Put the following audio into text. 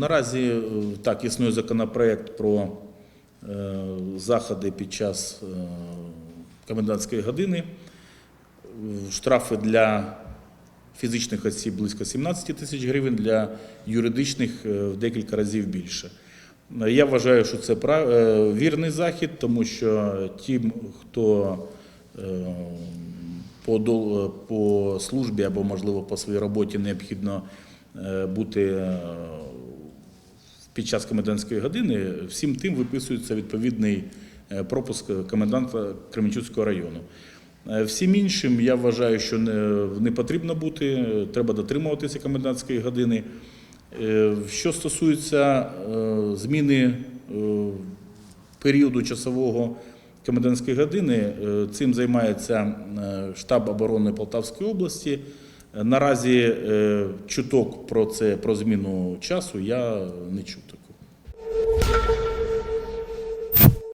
Наразі е, так існує законопроект про е, заходи під час е, комендантської години. Штрафи для фізичних осіб близько 17 тисяч гривень, для юридичних в декілька разів більше. Я вважаю, що це вірний захід, тому що тим, хто по, службі або, можливо, по своїй роботі необхідно бути під час комендантської години, всім тим виписується відповідний е, пропуск коменданта Кременчуцького району. Е, Всім іншим я вважаю, що не, потрібно бути, е, треба дотримуватися комендантської години. Що стосується зміни періоду часового комендантської години, цим займається штаб оборони Полтавської області. Наразі е, чуток про це про зміну часу я не чув.